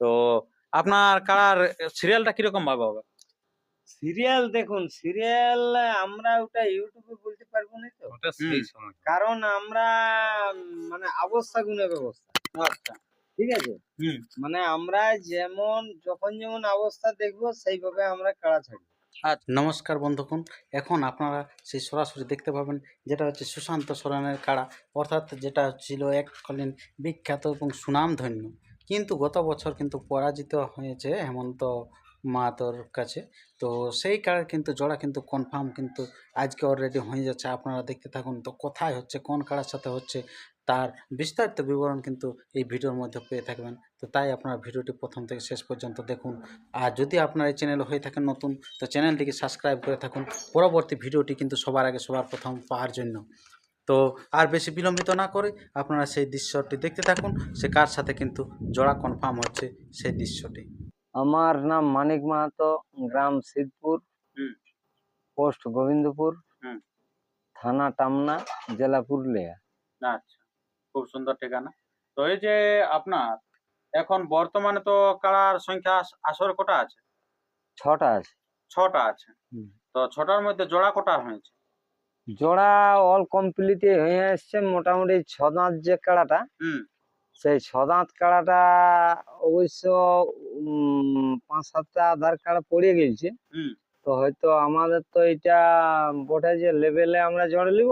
তো আপনার কাড়ার সিরিয়ালটা কীরকম ভাবে হবে? সিরিয়াল দেখুন সিরিয়াল আমরা ওটা ইউটিউবে বলতে পারব না তো? ওটা সেই সময়। কারণ আমরা মানে অবস্থা গুণের ব্যবস্থা আচ্ছা। ঠিক আছে? হুম। মানে আমরা যেমন যখন যেমন অবস্থা দেখব সেইভাবে আমরা কাড়া ছাড়বো আচ্ছা নমস্কার বন্ধুগণ। এখন আপনারা সেই সরাসরি দেখতে পাবেন যেটা হচ্ছে সুশান্ত সোরেনের কাড়া। অর্থাৎ যেটা ছিল এককালীন বিখ্যাত এবং সুনামধন্য। কিন্তু গত বছর কিন্তু পরাজিত হয়েছে হেমন্ত মাহাতোর কাছে। তো সেই কাড়ার কিন্তু জোড়া কিন্তু কনফার্ম কিন্তু আজকে অলরেডি হয়ে যাচ্ছে। আপনারা দেখতে থাকুন তো কোথায় হচ্ছে, কোন কাড়ার সাথে হচ্ছে, তার বিস্তারিত বিবরণ কিন্তু এই ভিডিওর মধ্যে পেয়ে থাকবেন। তো তাই আপনারা ভিডিওটি প্রথম থেকে শেষ পর্যন্ত দেখুন। আর যদি আপনার এই চ্যানেল হয়ে থাকেন নতুন, তো চ্যানেলটিকে সাবস্ক্রাইব করে থাকুন। পরবর্তী ভিডিওটি কিন্তু সবার আগে সবার প্রথম পাওয়ার জন্য। তো আর বেশি বিলম্বিত না করে আপনারা সেই দৃশ্যটি দেখতে থাকুন। সে কার সাথে কিন্তু জোড়া কনফার্ম হচ্ছে সেই দৃশ্যটি। আমার নাম মানিক মাহাতো গ্রাম সিদ্ধপুর হুম। পোস্ট গোবিন্দপুর হুম। থানা টামনা জেলা পুরুলিয়া। আচ্ছা খুব সুন্দর ঠিকানা। তো এই যে আপনার এখন বর্তমানে তো কাড়ার সংখ্যা আসর কটা আছে? ছটা আছে। ছটা আছে। তো ছটার মধ্যে জোড়া কটা হয়েছে? জোড়া অল কমপ্লিট হয়ে আসছে মোটামুটি ছ দাঁত যে কাড়াটা সেই ছ দাঁত কাড়াটা অবশ্য পাঁচ সাতটা আধার কার্ড পড়ে গেছে। তো হয়তো আমাদের তো এটা বটে যে লেভেলে আমরা জড়ে নিব।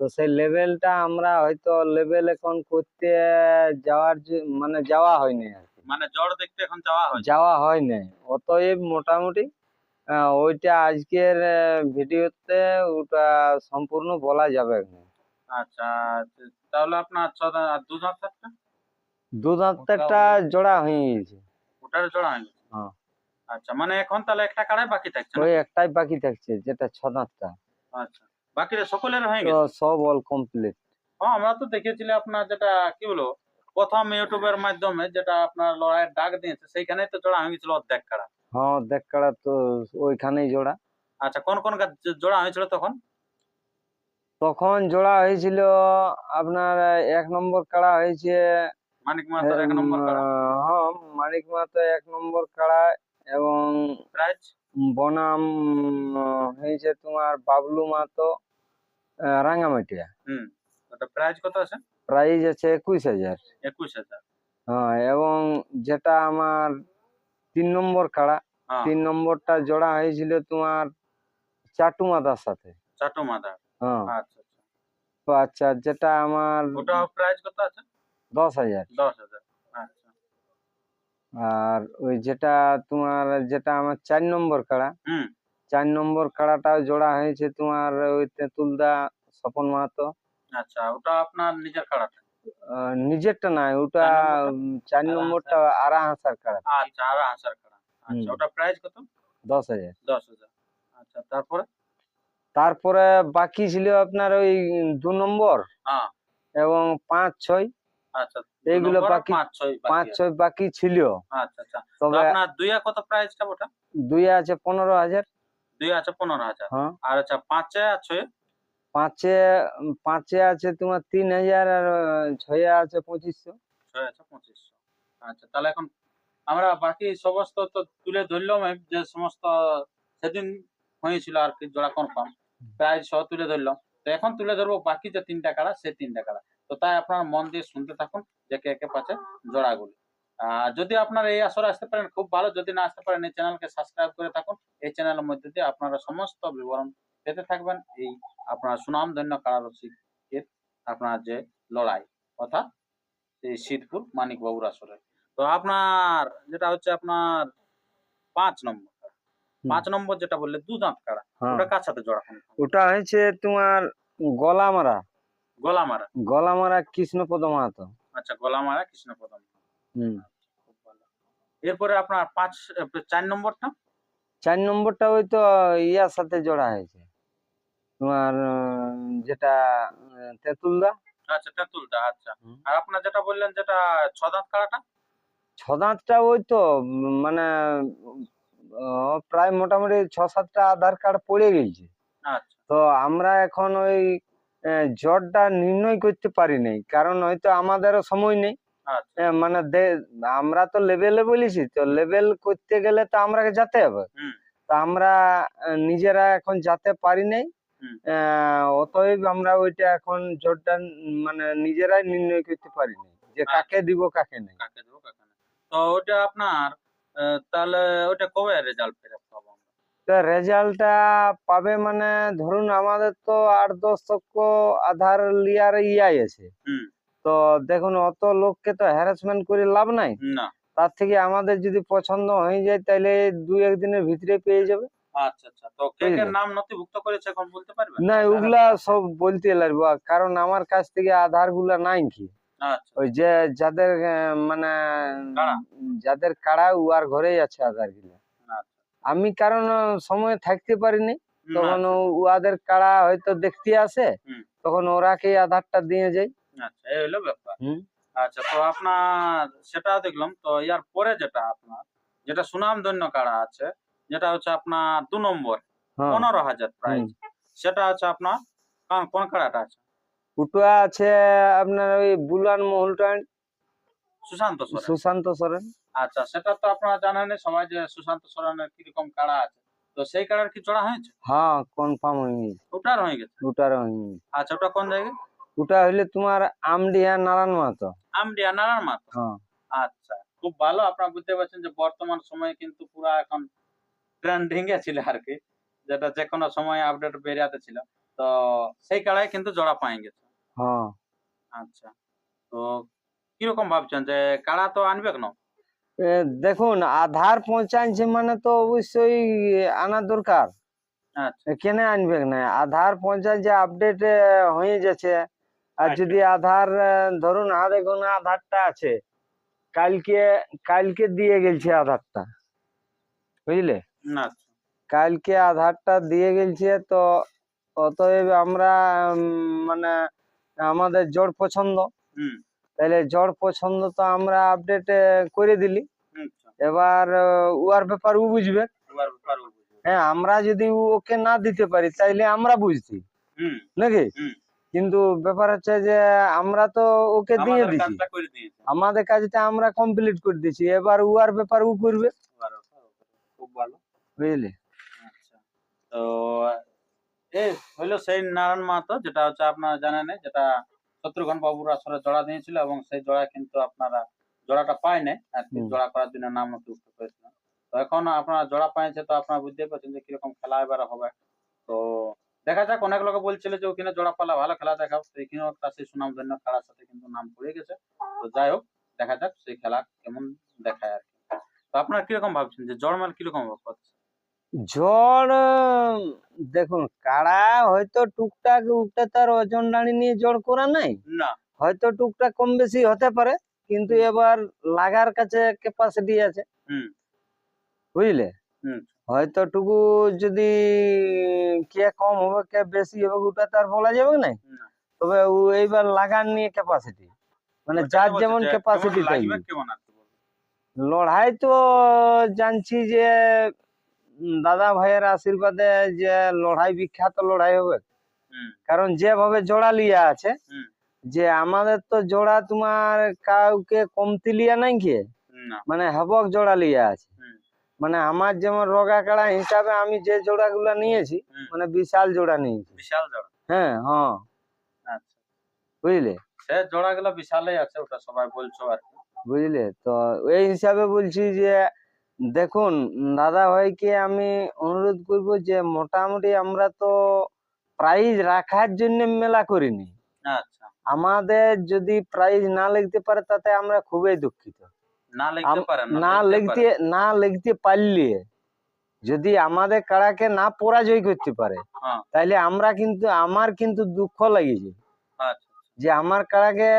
তো সেই লেভেলটা আমরা হয়তো লেভেল এখন করতে যাওয়ার মানে যাওয়া হয়নি আর কি। মানে জড় দেখতে এখন যাওয়া হয় যাওয়া হয়নি। অতএব মোটামুটি ওইটা আজকের ভিডিওতে ওটা সম্পূর্ণ বলা যাবে না। আচ্ছা তাহলে আপনার ছ দাঁত আর দু দাঁতটা জোড়া হয়ে গেছে। ওটার জোড়া হয়নি হ্যাঁ। আচ্ছা মানে এখন তাহলে একটা কাড়াই বাকি থাকছে ওই একটাই বাকি থাকছে যেটা ছ দাঁতটা আচ্ছা বাকিটা সকলের হয়ে গেছে? সব অল কমপ্লিট হ্যাঁ আমরা তো দেখেছিলাম আপনার যেটা কি বলো প্রথম ইউটিউবের মাধ্যমে যেটা আপনার লড়াইয়ের ডাক দিয়েছে সেইখানেই তো জোড়া হয়ে গেছিল অর্ধেক কাড়া। হ্যাঁ দেখ কাড়া তো ওইখানেই জোড়া। আচ্ছা কোন কোন গাছ জোড়া হয়েছিল তখন? তখন জোড়া হয়েছিল আপনার এক নম্বর কাড়া হয়েছে মানিক মাহাতোর এক নম্বর কাড়া। হ্যাঁ মানিক মাহাতো এক নম্বর কাড়া এবং প্রাইজ? বনাম হয়েছে তোমার বাবলু মাহাতো আহ, রাঙ্গামাটিয়া। হুম ওটা প্রাইজ কত আছে? প্রাইস আছে একুশ হাজার। একুশ হাজার। হ্যাঁ এবং যেটা আমার তিন নম্বর কাড়া। হ্যাঁ। তিন নম্বরটা জোড়া হয়েছিল তোমার চাটু মাদার সাথে। চাটু মাদা হ্যাঁ। আচ্ছা আচ্ছা। তো আচ্ছা যেটা আমার ওটা প্রাইজ কত আছে? দশ হাজার। দশ হাজার আচ্ছা। আর ওই যেটা তোমার যেটা আমার চার নম্বর কাড়া। হুম। চার নম্বর কাড়াটাও জোড়া হয়েছে তোমার ওই তেঁতুলদা স্বপন মাহাতো। আচ্ছা ওটা আপনার নিজের কাড়াটা? নিজেরটা নাই ওটা চার নম্বরটা? আরা হাসার কাড়া আচ্ছা আর হাসার কাড়া আচ্ছা ওটা প্রাইজ কত? দশ হাজার। দশ হাজার। আচ্ছা তারপরে? তারপরে বাকি ছিল আপনার ওই দু নম্বর হ্যাঁ এবং পাঁচ ছয়। আচ্ছা এইগুলো বাকি- পাঁচ ছয় বাকি পাঁচ ছয় বাকি ছিল। আচ্ছা আচ্ছা। তবে আপনার দুইয়া কত প্রাইসটা ওটা? দুই আছে পনেরো হাজার। দুই আছে পনেরো হাজার। হ্যাঁ। আর আচ্ছা পাঁচে আর ছয়ে? পাঁচে পাঁচে আছে তোমার তিন হাজার আর ছয়ে আছে পঁচিশশো। ছয় আছে পঁচিশশো। আচ্ছা তাহলে এখন আমরা বাকি সমস্ত তো তুলে ধরলাম যে সমস্ত সেদিন হয়েছিল আর কি, জোড়া কনফার্ম প্রায় সহ তুলে ধরলাম। তো এখন তুলে ধরবো বাকি যে তিনটা কাড়া সে তিনটা কাড়া। তো তাই আপনারা মন দিয়ে শুনতে থাকুন যে কে কে পাচ্ছে জোড়াগুলি। যদি আপনারা এই আসরে আসতে পারেন, খুব ভালো। যদি না আসতে পারেন, এই চ্যানেলকে সাবস্ক্রাইব করে থাকুন। এই চ্যানেলের মধ্যে দিয়ে আপনারা সমস্ত বিবরণ পেতে থাকবেন এই আপনার সুনামধন্য কারারসিকের আপনার যে লড়াই অর্থাৎ এই শীতপুর মানিকবাবুর আসরে। তো আপনার যেটা হচ্ছে আপনার পাঁচ নম্বর পাঁচ নম্বর যেটা বললে দু দাঁত কাড়া হ্যাঁ। ওটা কার সাথে জোড়া ওটা হয়েছে তোমার গলামারা। গলা মারা গলামারা কৃষ্ণপদ মাহাতো। আচ্ছা গলা মারা কৃষ্ণ হুম। এরপরে আপনার পাঁচ চার নম্বরটা? চার নম্বরটা ওই তো ইয়ার সাথে জোড়া হয়েছে। তোমার যেটা তেঁতুলদা। আচ্ছা তেঁতুলটা আচ্ছা। আর আপনার যেটা বললেন যেটা ছ দাঁত কাড়াটা? ছ দাঁতটা ওই তো মানে প্রায় মোটামুটি ছ সাতটা আধার কার্ড পড়ে গেছে। আচ্ছা। তো আমরা এখন ওই জ্বরটা নির্ণয় করতে পারি নাই কারণ হয়তো আমাদেরও সময় নেই। আচ্ছা। মানে আমরা তো লেভেলে বলেছি তো লেভেল করতে গেলে তো আমরা যেতে হবে। হুম। তো আমরা নিজেরা এখন যেতে পারি নাই। অতএব আমরা ওইটা এখন জোরটা মানে নিজেরাই নির্ণয় করতে পারি নাই যে আচ্ছা। কাকে দিব কাকে নেই। কাকে দেবো কাকে না তো ওটা আপনার তাহলে ওটা কবে রেজাল্ট পাবো তো রেজাল্টটা পাবে মানে ধরুন আমাদের তো আট দশ লক্ষ আধার লিয়ার ইয়াই আছে। হুম। তো দেখুন অত লোককে তো হ্যারাসমেন্ট করে লাভ নাই। না। তার থেকে আমাদের যদি পছন্দ হয়ে যায় তাহলে দুই একদিনের ভিতরে পেয়ে যাবে। আচ্ছা আচ্ছা। তো কে কে নাম নথিভুক্ত করেছে এখন বলতে পারবেন না ওগুলা সব বলতে লাগবো। কারণ আমার কাছ থেকে আধারগুলা নাই কি? আচ্ছা। ওই যে যাদের মানে যাদের কাড়া উয়ার ঘরেই আছে আধারগুলা আচ্ছা। আমি কারণ সময় থাকতে পারিনি। তখন উয়াদের কাড়া হয়তো দেখতে আসে। তখন ওরাকে আধারটা দিয়ে যায় আচ্ছা এই হলো ব্যাপার। আচ্ছা তো আপনার সেটা দেখলাম। তো ইয়ার পরে যেটা আপনার যেটা সুনামধন্য কাড়া আছে যেটা হচ্ছে আপনার দু নম্বর হ্যাঁ। পনেরো হাজার প্রাইস সেটা হচ্ছে আপনার কোন- কাড়াটা আছে? উটুয়া আছে আপনার ওই বুলান মহলটান সুশান্ত সোরেন। সুশান্ত সরেন। আচ্ছা সেটা তো আপনারা জানেন সবাই যে সুশান্ত সোরেনের কীরকম কাড়া আছে। তো সেই কাড়ার কি চড়া হয়েছে? হ্যাঁ কনফার্ম হয়ে গেছে ওটার হয়ে গেছে? ওটার হয়ে গেছে আচ্ছা ওটা কোন জায়গায়? ওটা হইলে তোমার আমডিহা নারায়ণ মাহাতো আমডিয়া নারায়ণ মাত হ্যাঁ। আচ্ছা খুব ভালো আপনারা বুঝতে পারছেন যে বর্তমান সময়ে কিন্তু পুরা এখন ট্রেন্ডিং এ ছিল আর কি যেটা যে কোনো সময় আপডেট বেরিয়াতে ছিল। তো সেই কাড়াই কিন্তু জোড়া পাই গেছে। হ্যাঁ। আচ্ছা তো কীরকম ভাবছেন যে কাড়া তো আনবে কেন? দেখুন আধার পৌঁছাচ্ছে মানে তো অবশ্যই আনা দরকার। আচ্ছা। কেন আনবে না আধার পৌঁছায় যে আপডেট হয়ে যাচ্ছে আর আচ্ছা। যদি আধার ধরুন হাতে কোনো আধারটা আছে কালকে কালকে দিয়ে গেছে আধারটা। বুঝলে? কালকে আধারটা দিয়ে গেছে তো অতএব আমরা মানে আমাদের জোর পছন্দ। তাহলে জোর পছন্দ তো আমরা আপডেট করে দিলি। আচ্ছা। এবার উয়ার ব্যাপার ও বুঝবে। হ্যাঁ আমরা যদি ওকে না দিতে পারি তাইলে আমরা বুঝছি। হুম। নাকি? কিন্তু ব্যাপার হচ্ছে যে আমরা তো ওকে দিয়ে দিয়েছে। আমাদের কাজটা আমরা কমপ্লিট করে দিছি। এবার উয়ার ব্যাপার ও করবে এবার ওটা ও করবে। খুব ভালো বুঝলি? আচ্ছা। তো এই হইল সেই নারায়ণ মাহাতো যেটা হচ্ছে আপনারা জানেন যেটা শত্রুঘ্ন বাবুর আসলে জোড়া দিয়েছিল এবং সেই জোড়া কিন্তু আপনারা জোড়াটা পায় নাই আর কি। জোড়া করার জন্য নাম নথিভুক্ত করেছিলেন। তো এখন আপনারা জোড়া পাইছে তো আপনারা বুঝতে পারছেন যে কীরকম খেলা এবার হবে। তো দেখা যাক অনেক লোকে বলছিল যে ওখানে জোড়া পালা ভালো খেলা দেখাও। এখানেও একটা সেই সুনাম ধন্য খেলার সাথে কিন্তু নাম পড়ে গেছে। তো যাই হোক দেখা যাক সেই খেলা কেমন দেখায় আর কি। তো আপনারা কীরকম ভাবছেন যে জড়মাল কীরকম হবে? আহ, দেখুন কাড়া হয়তো টুকটাক উঠতে তার ওজন দাঁড়ি নিয়ে জড় করা নাই না। হয়তো টুকটাক কম বেশি হতে পারে কিন্তু এবার লাগার কাছে ক্যাপাসিটি আছে। বুঝলে? হয়তো টুকু যদি কে কম হবে কে বেশি হবে ওটা তার বলা যাবে না। তবে এইবার লাগান নিয়ে ক্যাপাসিটি মানে যার যেমন ক্যাপাসিটি বলব। লড়াই তো জানছি যে দাদা ভাইয়ের আশীর্বাদে যে লড়াই বিখ্যাত লড়াই হবে। কারণ যেভাবে জোড়া লিয়া আছে যে আমাদের তো জোড়া তোমার কাউকে কমতি লিয়া নাই কি? মানে হবক জোড়া লিয়া আছে। মানে আমার যেমন রোগা কাড়া হিসাবে আমি যে জোড়া গুলা নিয়েছি মানে বিশাল জোড়া নিয়েছি। বিশাল জোড়া? হ্যাঁ হ্যাঁ। আচ্ছা। বুঝলে? সে জোড়া গুলা বিশালই আছে ওটা সবাই বলছো আর বুঝলে? তো এই হিসাবে বলছি যে দেখুন দাদা ভাইকে আমি অনুরোধ করব যে মোটামুটি আমরা তো প্রাইজ রাখার জন্য মেলা করিনি। আচ্ছা। আমাদের যদি প্রাইজ না লিখতে পারে তাতে আমরা খুবই দুঃখিত। না লিখতে না লিখতে পারলে যদি আমাদের কাড়াকে না পরাজয় করতে পারে তাহলে আমরা কিন্তু আমার কিন্তু দুঃখ লাগেছে। আচ্ছা। যে আমার কাড়াকে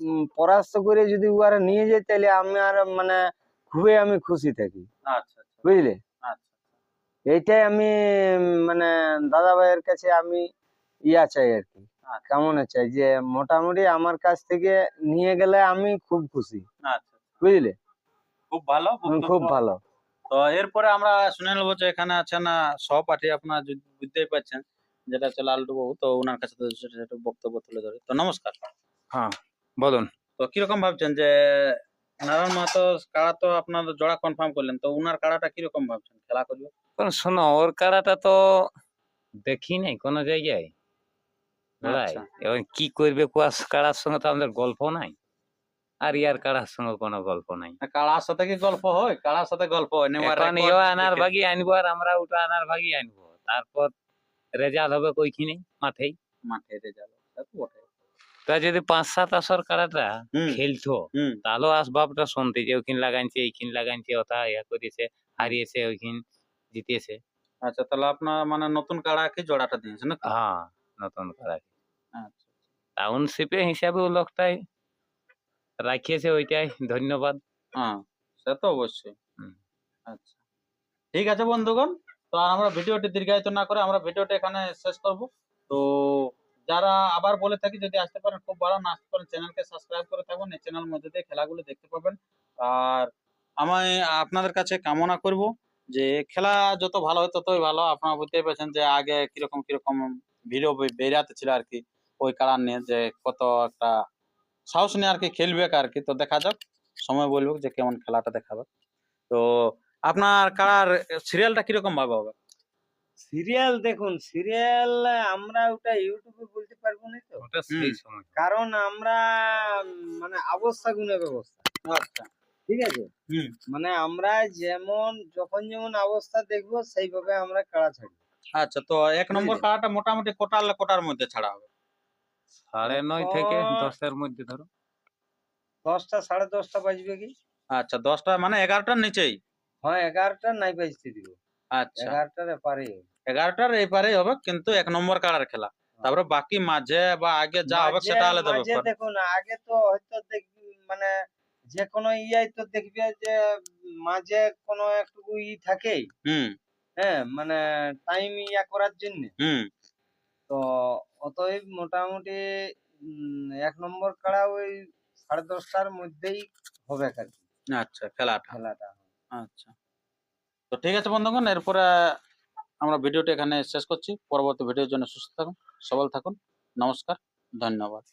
উম, পরাস্ত করে যদি উয়ারা নিয়ে যায় তাহলে আমার মানে খুবই আমি খুশি থাকি। আচ্ছা আচ্ছা। বুঝলে? আচ্ছা এইটাই আমি মানে দাদা ভাইয়ের কাছে আমি ইয়া চাই আর কি। আচ্ছা। কেমন চাই যে মোটামুটি আমার কাছ থেকে নিয়ে গেলে আমি খুব খুশি। আচ্ছা বুঝলে? খুব ভালো খুব ভালো। তো এরপরে আমরা শুনে নেব যে এখানে আছেন সহপাঠী আপনারা যদি বুঝতেই পারছেন যেটা হচ্ছে লালটু বাবু তো ওনার কাছে তো ছোট ছোট বক্তব্য তুলে ধরে। তো নমস্কার। হ্যাঁ বলুন। তো তো কীরকম ভাবছেন যে নারায়ণ মাহাতো কাড়া তো আপনার জোড়া কনফার্ম করলেন তো উনার কাড়াটা কীরকম ভাবছেন? খেলা করবে? কারণ শোনো ওর কাড়াটা তো দেখি নাই কোনো জায়গায়। বুঝলাই? আচ্ছা। এবার কি করবে কুয়াশ কাড়ার সঙ্গে তো আমাদের গল্প নাই। আর ইয়ার কাড়ার সঙ্গে কোনো গল্প নাই। কাড়ার সাথে কি গল্প হয়? কাড়ার সাথে গল্প হয় এখন ইও আনার ভাগি আনব আর আমরা ওটা আনার ভাগি আনব। তারপর রেজাল্ট হবে কইখানে মাঠেই। মাঠে যাবে তা যদি পাঁচ সাত আসর কারাটা খেলতো হুম। তাহলেও আসবাবটা শুনতে যে ওইখানে লাগাইছে এইখানে লাগাইছে ওটা ইয়া করেছে হারিয়েছে ওইখানে জিতেছে। আচ্ছা তাহলে আপনার মানে নতুন কাড়া কি জোড়াটা দিয়েছে না হ্যাঁ নতুন কাড়া আচ্ছা টাউনশিপে হিসাবে ও লোকটাই রাখিয়েছে ওইটাই ধন্যবাদ। হ্যাঁ সে তো অবশ্যই। আচ্ছা। ঠিক আছে বন্ধুগণ তো আমরা ভিডিওটি দীর্ঘায়িত না করে আমরা ভিডিওটা এখানে শেষ করব। তো যারা আবার বলে থাকি, যদি আসতে পারেন, খুব ভালো। না আসতে পারেন, চ্যানেলকে সাবস্ক্রাইব করে থাকুন। এই চ্যানেল মধ্যে দিয়ে খেলাগুলো দেখতে পাবেন। আর আমি আপনাদের কাছে কামনা করব যে, খেলা যত ভালো হয় ততই ভালো। আপনারা বুঝতেই পারছেন যে, আগে কীরকম কীরকম ভিডিও বেরিয়াতে ছিল আর কি। ওই কারণ নিয়ে যে, কত একটা সাহস নিয়ে আর কি খেলবে আর কি। তো দেখা যাক, সময় বলব যে, কেমন খেলাটা দেখাবে। তো আপনার কারার সিরিয়ালটা কীরকম ভাবে হবে? সিরিয়াল দেখুন সিরিয়াল আমরা ওটা ইউটিউবে বলতে পারব না তো? ওটা সেই সময়। কারণ আমরা মানে অবস্থা গুণের ব্যবস্থা আচ্ছা ঠিক আছে? মানে আমরা যেমন যখন যেমন অবস্থা দেখব সেইভাবে আমরা কাড়া ছাড়বো আচ্ছা তো এক নম্বর কাড়াটা মোটামুটি কোটার কোটার মধ্যে ছাড়া হবে? সাড়ে নয় থেকে দশের মধ্যে ধরো। দশটা সাড়ে দশটা বাজবে কি? আচ্ছা দশটা মানে এগারোটার নিচেই? হ্যাঁ এগারোটা নাই বাজতে দিব। আচ্ছা। এগারোটার এপারে এগারোটার এপারেই হবে কিন্তু এক নম্বর কারার খেলা। তারপরে বাকি মাঝে বা আগে যা হবে সেটা আলাদা ব্যাপার। দেখুন আগে তো হয়তো দেখবি মানে যে কোনো ইয়াই তো দেখবে যে মাঝে কোনো একটু ই থাকেই। হুম। হ্যাঁ মানে টাইম ইয়া করার জন্য। হুম। তো অতএব মোটামুটি এক নম্বর কাড়া ওই সাড়ে দশটার মধ্যেই হবে আর কি। আচ্ছা খেলাটা। খেলাটা। আচ্ছা। তো ঠিক আছে বন্ধুগণ, এরপরে আমরা ভিডিওটি এখানে শেষ করছি। পরবর্তী ভিডিওর জন্য সুস্থ থাকুন, সবল থাকুন। নমস্কার, ধন্যবাদ।